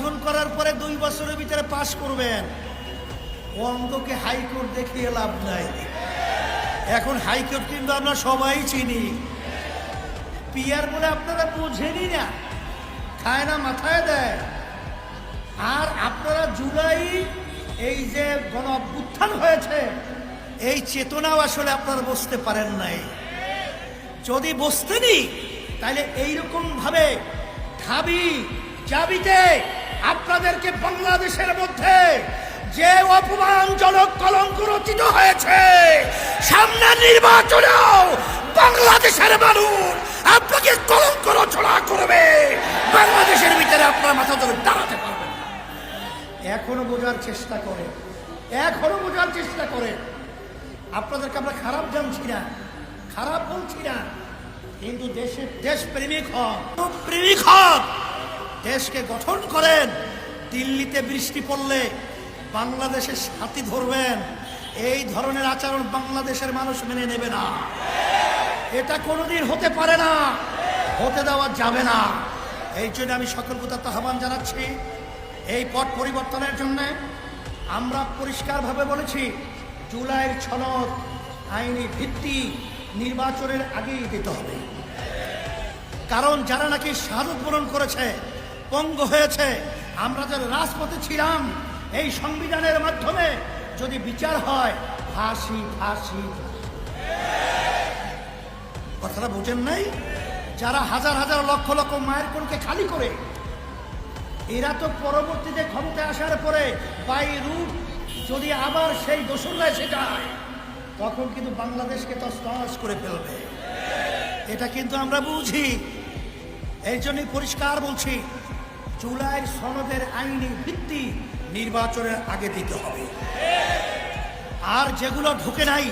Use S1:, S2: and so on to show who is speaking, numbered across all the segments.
S1: গঠন করার পরে দুই বছরের ভিতরে পাশ করবেন। ও অঙ্গকে হাইকোর্ট দেখিয়ে লাভ নাই। এখন হাইকোর্ট কিন্তু আমরা সবাই চিনি। পিয়ার বলে আপনারা বুঝেনি না। খায় না, মাথায় দেয়। আর আপনারা জুলাই এই যে গণ অভ্যুত্থান হয়েছে, এই চেতনাও আসলে আপনারা বসতে পারেন নাই। যদি বসতেনি তাহলে এইরকম ভাবে ঢাবি জাবিতে আপনাদেরকে বাংলাদেশের মধ্যে যে অপমানজনক কলঙ্ক রচিত হয়েছে সামনের নির্বাচনেও বাংলাদেশের মানুষ আপনাকে কলঙ্ক রচনা করবে। বাংলাদেশের ভিতরে আপনার মাথা ধরে দাঁড়াতে পারবেন না। এখনও বোঝার চেষ্টা করে, এখনও বোঝার চেষ্টা করে। আপনাদেরকে আমরা খারাপ জানছি না, খারাপ বলছি না। কিন্তু দেশের দেশ প্রেমিক হন প্রেমিক হন। দেশকে গঠন করেন। দিল্লিতে বৃষ্টি পড়লে বাংলাদেশের সাথী ধরবেন। এই ধরনের আচরণ বাংলাদেশের মানুষ মেনে নেবে না। এটা কোনোদিন হতে পারে না, হতে দেওয়া যাবে না। এই জন্য আমি সকল প্রতাত্ত আহ্বান জানাচ্ছি। এই পথ পরিবর্তনের জন্য আমরা পরিষ্কারভাবে বলেছি, জুলাইয়ের ছনদ আইনি ভিত্তি নির্বাচনের আগেই দিতে হবে। কারণ যারা নাকি শাহাদত বরণ করেছে পঙ্গ হয়েছে। আমরা যারা রাজপথে ছিলাম, এই সংবিধানের মাধ্যমে যদি বিচার হয়, ফাঁসি ফাঁসি। কথাটা বোঝেন নাই? যারা হাজার হাজার লক্ষ লক্ষ মায়ের কোনকে খালি করে, এরা তো পরবর্তীতে ক্ষমতায় আসার পরে বাই রুট যদি আবার সেই দোসররা এসে যায় তখন কিন্তু বাংলাদেশকে তসতস করে ফেলবে। এটা কিন্তু আমরা বুঝি। এই জন্যই পরিষ্কার বলছি জুলাই সনদের আইনি ভিত্তি নির্বাচনের আগে দিতে হবে। আর যেগুলো ঢুকে নাই,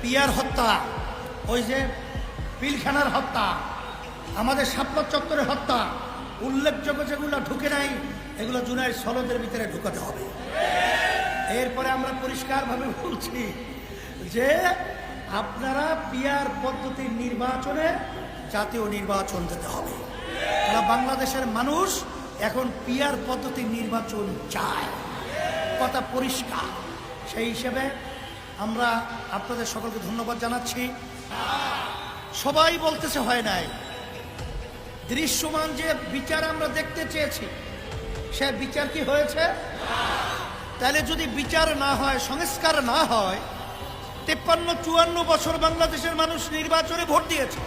S1: পিয়ার হত্যা, ওই যে পিলখানার হত্যা, আমাদের সাপ্লার চত্বরের হত্যা, উল্লেখযোগ্য যেগুলো ঢুকে নাই, এগুলো জুলাই সনদের ভিতরে ঢুকাতে হবে। এরপরে আমরা পরিষ্কারভাবে বলছি যে আপনারা পিয়ার পদ্ধতির নির্বাচনে জাতীয় নির্বাচন দিতে হবে। বাংলাদেশের মানুষ এখন পিয়ার পদ্ধতি নির্বাচন চায় কথা পরিষ্কার। সেই হিসেবে আমরা আপনাদের সকলকে ধন্যবাদ জানাচ্ছি। সবাই বলতেছে হয় নাই। দৃশ্যমান যে বিচার আমরা দেখতে চেয়েছি, সে বিচার কি হয়েছে? তাহলে যদি বিচার না হয়, সংস্কার না হয়, তেপ্পান্ন, চুয়ান্ন বছর বাংলাদেশের মানুষ নির্বাচনে ভোট দিয়েছে।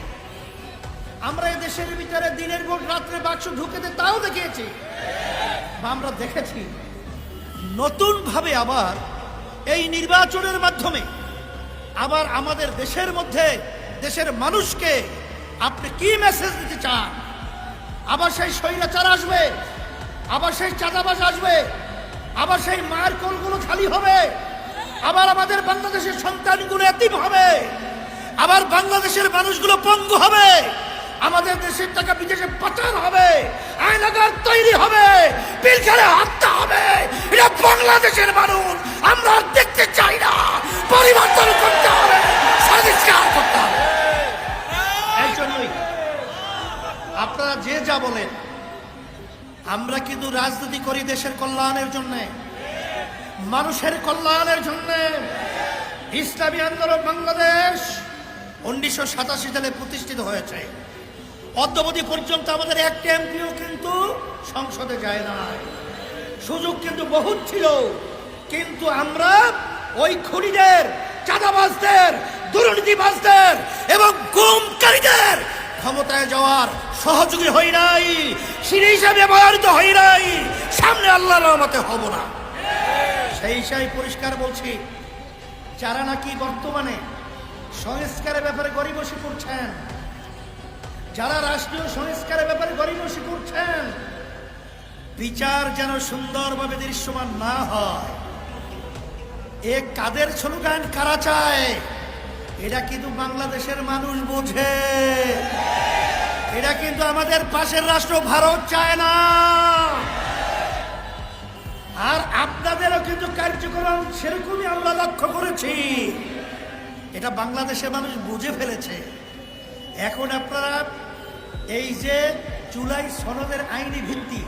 S1: আমরা দেশের ভিতরে দিনের ভোট রাত্রে বাক্স ঢুকেতে তাও দেখিয়েছি। বা আমরা দেখেছি নতুন ভাবে আবার এই নির্বাচনের মাধ্যমে আবার আমাদের দেশের মধ্যে দেশের মানুষকে আপনি কি মেসেজ দিতে চান? আবার সেই স্বৈরাচার আসবে, আবার সেই চাঁদাবাজ আসবে, আবার সেই মায়ের কোলগুলো খালি হবে, আবার আমাদের বাংলাদেশের সন্তানগুলো এতিম হবে, আবার বাংলাদেশের মানুষগুলো পঙ্গু হবে। আমাদের দেশের টাকা বিদেশে পাচার হবে আয়নাগার তৈরি হবে পিলখানে হত্যা হবে। এটা বাংলাদেশের মানুষ, আমরা দেখতে চাই না। পরিবর্তন করতে হবে, সংস্কার করতে হবে। আপনারা যে যা বলেন, আমরা কিন্তু রাজনীতি করি দেশের কল্যাণের জন্যে, মানুষের কল্যাণের জন্য। ইসলামী আন্দোলন বাংলাদেশ উনিশশো সাতাশি সালে প্রতিষ্ঠিত হয়েছে। অদ্যবধি পর্যন্ত আমাদের একটা এমপিও কিন্তু সংসদে যায় না সুযোগ কিন্তু বহুত ছিল। কিন্তু আমরা ওই খুনিদের, চাঁদাবাজদের, দুর্নীতিবাজদের এবং গুমকারীদের ক্ষমতায় যাওয়ার সহযোগী হই নাই, সিঁড়ি হিসাবে ব্যবহৃত হই নাই, সামনে আল্লাহ রহমতে হব না। সেই হিসাবে পরিষ্কার বলছি, যারা নাকি বর্তমানে সংস্কারের ব্যাপারে গরিবসী করছেন যারা রাষ্ট্রীয় সংস্কারের ব্যাপারে গরিবসী করছেন, বিচার যেন সুন্দরভাবে দৃশ্যমান না হয়। এ কাদের স্লোগান? কারা চায়? এটা কিন্তু বাংলাদেশের মানুষ বোঝে। এটা কিন্তু আমাদের পাশের রাষ্ট্র ভারত চায় না। আর আপনাদেরও কিন্তু কার্যক্রম সেরকমই আমরা লক্ষ্য করেছি। এটা বাংলাদেশের মানুষ বুঝে ফেলেছে। এখন আপনারা এই যে জুলাই সনদের আইনি ভিত্তি,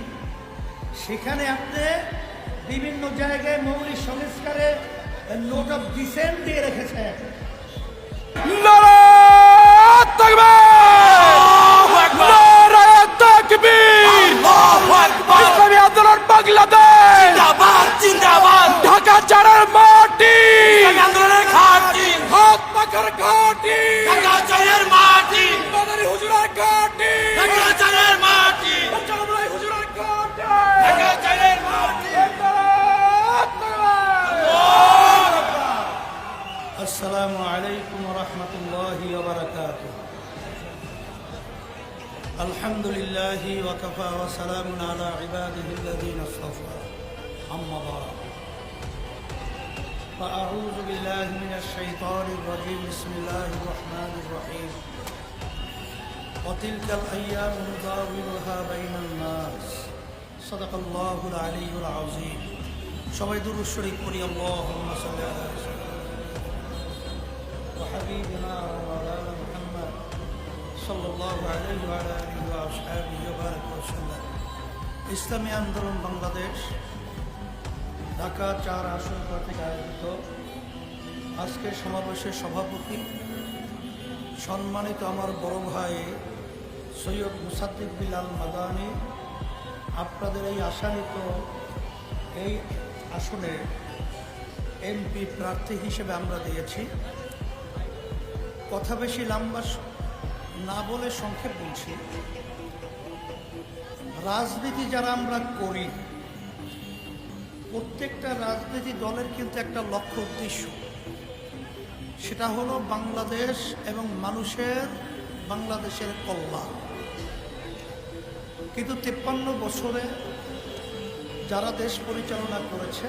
S1: সেখানে আপনি বিভিন্ন জায়গায় মৌলিক সংস্কারে নোট অফ ডিসেন্ট দিয়ে রেখেছেন। لله وكفى وسلام على عباده الذين اصطفى أما بعد فأعوذ بالله من الشيطان الرجيم بسم الله الرحمن الرحيم وتلك الأيام نداولها بين الناس صدق الله العلي العظيم সবাই দুরুদ শরীফ পড়ি আল্লাহুম্মা সাল্লি আলা সাইয়্যিদিনা وحبيبنا ومولانا محمد صلى الله عليه وعلى آله وأصحابه وبارك وسلم ইসলামী আন্দোলন বাংলাদেশ ঢাকা চার আসন থেকে আয়োজিত আজকের সমাবেশের সভাপতি সম্মানিত আমার বড় ভাই সৈয়দ মুসাদ্দিক বিলাল মাদানি আপনাদের এই আশানিত এই আসনে এমপি প্রার্থী হিসেবে আমরা দিয়েছি কথা বেশি লম্বা স- না বলে সংক্ষেপ বলছি, রাজনীতি যারা আমরা করি, প্রত্যেকটা রাজনীতি দলের কিন্তু একটা লক্ষ্য উদ্দেশ্য। সেটা হলো বাংলাদেশ এবং মানুষের, বাংলাদেশের কল্যাণ। কিন্তু তেপ্পান্ন বছরে যারা দেশ পরিচালনা করেছে,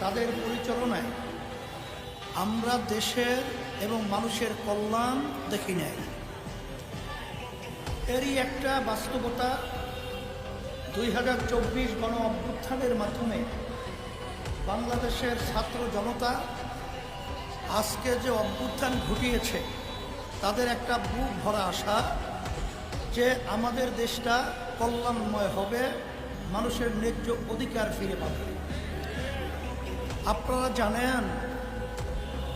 S1: তাদের পরিচালনায় আমরা দেশের এবং মানুষের কল্যাণ দেখি নাই। এরই একটা বাস্তবতা দুই হাজার চব্বিশ গণ অভ্যুত্থানের মাধ্যমে বাংলাদেশের ছাত্র জনতা আজকে যে অভ্যুত্থান ঘটিয়েছে, তাদের একটা বুক ভরা আশা যে আমাদের দেশটা কল্যাণময় হবে, মানুষের ন্যায্য অধিকার ফিরে পাবে। আপনারা জানেন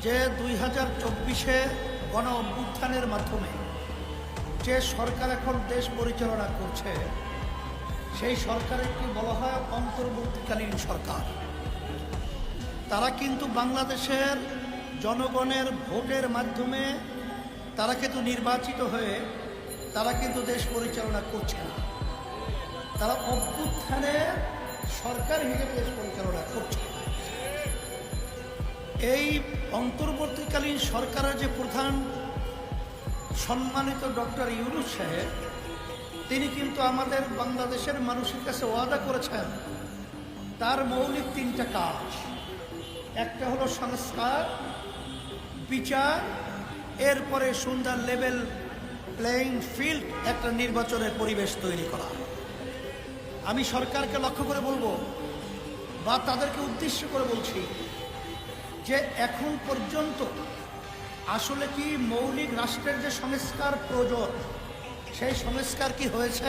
S1: যে দুই হাজার চব্বিশে গণ অভ্যুত্থানের মাধ্যমে যে সরকার এখন দেশ পরিচালনা করছে, সেই সরকারকে বলা হয় অন্তর্বর্তীকালীন সরকার। তারা কিন্তু বাংলাদেশের জনগণের ভোটের মাধ্যমে তারা কিন্তু নির্বাচিত হয়ে তারা কিন্তু দেশ পরিচালনা করছে না। তারা অভ্যুত্থানে সরকার হিসেবে দেশ পরিচালনা করছে এই অন্তর্বর্তীকালীন সরকারের যে প্রধান সম্মানিত ডক্টর ইউনুস সাহেব, তিনি কিন্তু আমাদের বাংলাদেশের মানুষের কাছে ওয়াদা করেছেন, তার মৌলিক তিনটা কাজ। একটা হলো সংস্কার, বিচার, এরপরে সুন্দর লেভেল প্লেইং ফিল্ড একটা নির্বাচনের পরিবেশ তৈরি করা। আমি সরকারকে লক্ষ্য করে বলব, বা তাদেরকে উদ্দেশ্য করে বলছি যে এখন পর্যন্ত আসলে কি মৌলিক রাষ্ট্রের যে সংস্কার প্রয়োজন সেই সংস্কার কি হয়েছে?